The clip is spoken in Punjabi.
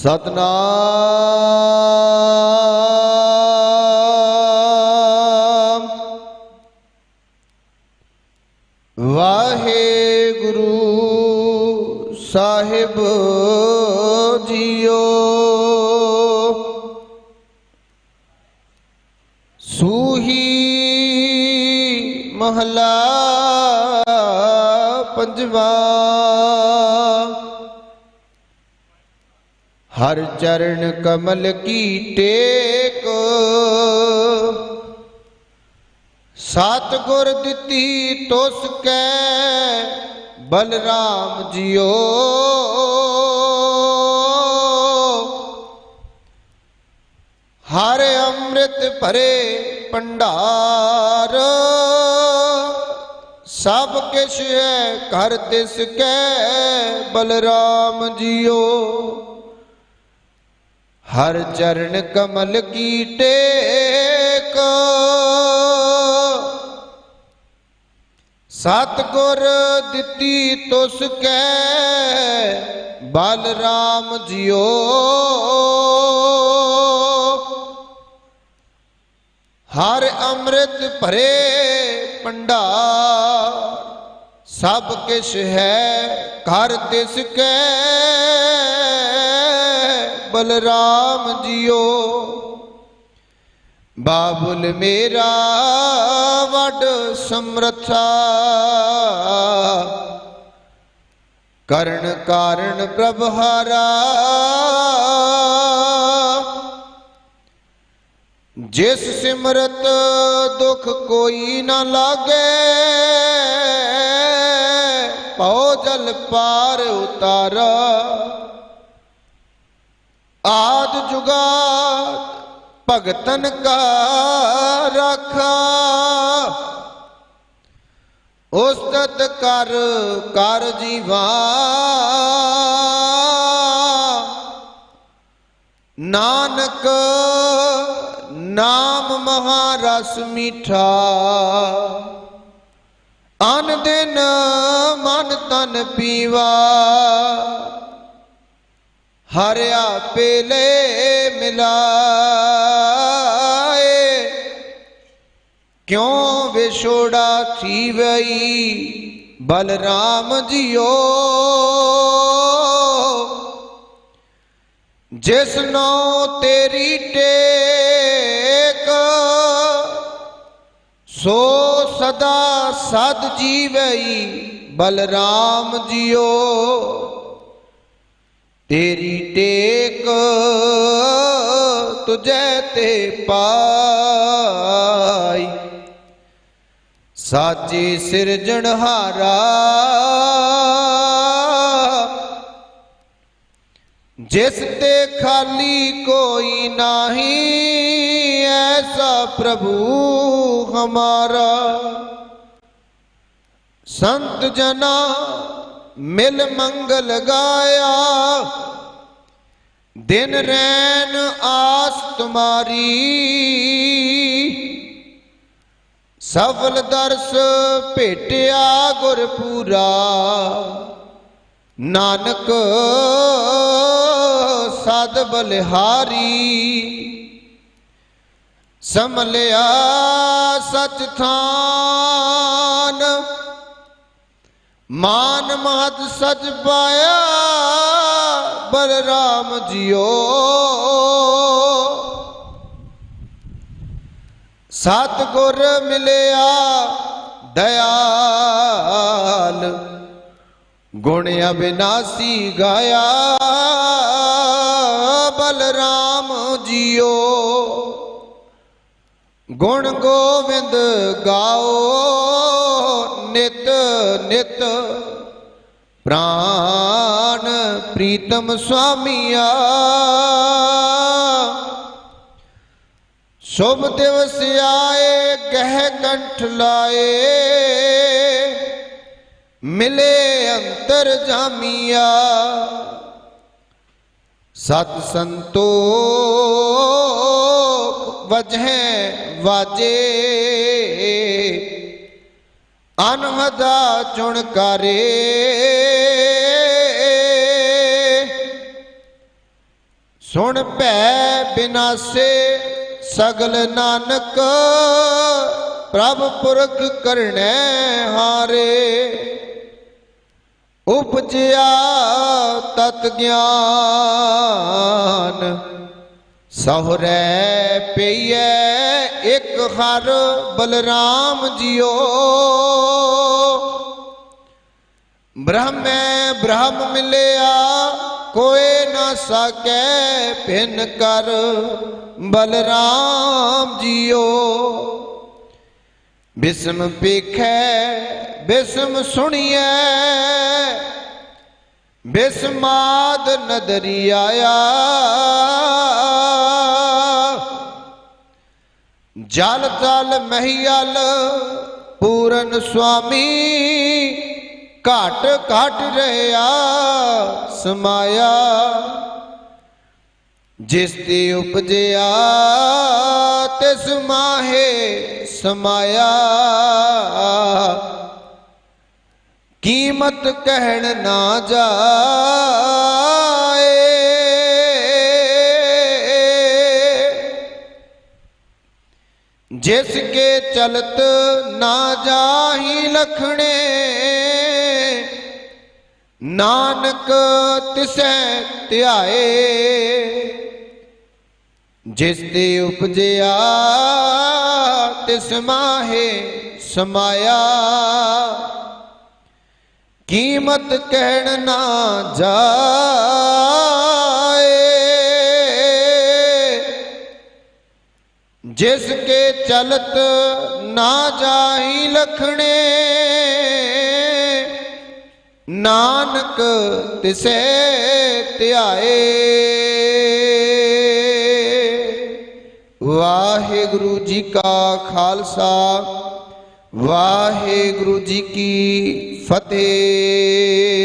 ਸਤਨਾਮ। ਵਾਹਿਗੁਰੂ ਸਾਹਿਬ ਜੀਓ। ਸੂਹੀ ਮਹਲਾ ਪੰਜਵਾ। ਹਰ ਚਰਨ ਕਮਲ ਕੀ ਟੇਕ। ਸਤ ਗੁਰ ਦਿੱਤੀ ਤੁਸ ਕੈ, ਬਲਰਾਮ ਜੀਓ ਹਰ ਅੰਮ੍ਰਿਤ ਭਰੇ ਭੰਡਾਰ, ਸਭ ਕਿਛ ਹੈ ਘਰ ਤਿਸ ਕੈ, ਬਲਰਾਮ ਜੀਓ ਹਰ ਚਰਨ ਕਮਲ ਕੀ ਟੇਕ? ਸਤ ਦਿੱਤੀ ਤੁਸ ਕੈ ਬਲਰਾਮ ਜੀਓ ਹਰ ਅੰਮ੍ਰਿਤ ਭਰੇ ਭੰਡਾਰ, ਸਭ ਕਿਛ ਹੈ ਘਰ ਤਿਸ ਕੈ। ਬਲਰਾਮ ਜੀਓ। ਬਾਬੁਲ ਮੇਰਾ ਵੱਡ ਸਮਰਥਾ। ਕਰਨ ਕਾਰਨ ਪ੍ਰਭ ਹਾਰਾ। ਜਿਸ ਸਿਮਰਤ ਦੁਖ ਕੋਈ ਨਾ ਲਾਗੇ ਪਉ ਜਲ ਪਾਰ ਉਤਾਰਾ। ਆਦ ਜੁਗਾਦ ਭਗਤਨ ਕਾ ਰਾਖਾ ਉਸਤਤ ਕਰ ਕਰ ਜੀਵਾ। ਨਾਨਕ, ਨਾਮ ਮਹਾਰਸ ਮੀਠਾ। ਅਨ ਦਿਨ ਮਨ ਤਨ ਪੀਵਾ। ਹਰਿਆ ਪੇਲੇ ਮਿਲਾਏ। ਕਿਉਂ ਵਿਛੋੜਾ ਥੀਵਈ? ਬਲਰਾਮ ਜੀਓ। ਜਿਸ ਨੋ ਤੇਰੀ ਟੇਕ, ਸੋ ਸਦਾ ਸਦ ਜੀਵਈ ਬਲਰਾਮ ਜੀਓ। ਤੇਰੀ ਟੇਕ ਤੁਝੇ ਤੇ ਪਾਈ। ਸਾਚੇ ਸਿਰਜਣਹਾਰਾ ਜਿਸ ਤੇ ਖਾਲੀ ਕੋਈ ਨਹੀਂ, ਐਸਾ ਪ੍ਰਭੂ ਹਮਾਰਾ। ਸੰਤ ਜਨਾ ਮਿਲ ਮੰਗਲ ਗਾਇਆ। ਦਿਨ ਰੈਨ ਆਸ ਤੁਮਾਰੀ। ਸਫਲ ਦਰਸ ਭੇਟਿਆ ਗੁਰਪੂਰਾ। ਨਾਨਕ ਸਦ ਬਲਿਹਾਰੀ। ਸਮਲਿਆ ਸਚ ਥਾਨ ਮਾਨ ਮਹਤ ਸਚ ਪਾਇਆ ਬਲਰਾਮ ਜੀਓ ਸਤ ਗੁਰ ਮਿਲਿਆ ਦਇਆਲ, ਗੁਣ ਅਬਿਨਾਸੀ ਗਾਇਆ ਬਲਰਾਮ ਜੀਓ ਗੁਣ ਗੋਵਿੰਦ ਗਾਓ। ਨਿਤ ਨਿਤ ਪ੍ਰਾਨ ਪ੍ਰੀਤਮ ਸੁਆਮੀਆ। ਸ਼ੁਭ ਦਿਵਸ ਆਏ ਗਹਿ ਕੰਠ ਲਾਏ। ਮਿਲੇ ਅੰਤਰ ਜਾਮੀਆ। ਸਤ ਸੰਤੋਖ ਵਜਹਿ ਵਾਜੇ। ਅਨਹਦਾ ਚੁਣ ਕਰੇ। ਸੁਣ ਭੈ ਬਿਨਾਸੇ ਸਗਲ ਨਾਨਕ, ਪ੍ਰਭ ਪੁਰਖ ਕਰਣੈ ਹਾਰੇ। ਉਪਜਿਆ ਤਤ ਗਿਆਨ, ਸਹੁਰੈ ਪਈਐ ਇੱਕ ਹਰ ਬਲਰਾਮ ਜੀਓ ਬ੍ਰਹਮੈ ਬ੍ਰਹਮ ਮਿਲਿਆ, ਕੋਏ ਨਾ ਸਕੈ ਭਿੰਨ ਕਰ, ਬਲਰਾਮ ਜੀਓ। ਬਿਸਮ ਪੇਖੈ ਬਿਸਮ ਸੁਣੀਐ, ਬਿਸਮਾਦ ਨਦਰੀ ਆਇਆ ਜਲ ਤਲ ਮਹੀਲ ਪੂਰਨ ਸੁਆਮੀ ਘਟ ਘਟ ਰਹਾ, ਸਮਾਇਆ। ਜਿਸ ਤੇ ਉਪਜਿਆ, ਤਿਸ ਮਾਹੇ ਸਮਾਇਆ। ਕੀਮਤ ਕਹਿਣ ਨਾ ਜਾਏ। ਜਿਸ ਕੇ ਚਲਤ ਨਾ ਜਾਹੀ ਲਖਣੇ ਨਾਨਕ ਤਿਸੈ ਧਿਆਏ, ਜਿਸ ਤੇ ਉਪਜਿਆ, ਤਿਸ ਮਾਹੇ ਸਮਾਇਆ। ਕੀਮਤ ਕਹਿਣ ਨਾ ਜਾਏ, ਜਿਸ ਕੇ ਚਲਤ ਨਾ ਜਾਹੀ ਲਖਣੇ। ਨਾਨਕ ਤਿਸੈ ਧਿਆਏ। ਵਾਹਿਗੁਰੂ ਜੀ ਕਾ ਖਾਲਸਾ ਵਾਹਿਗੁਰੂ ਜੀ ਕੀ ਫਤਿਹ।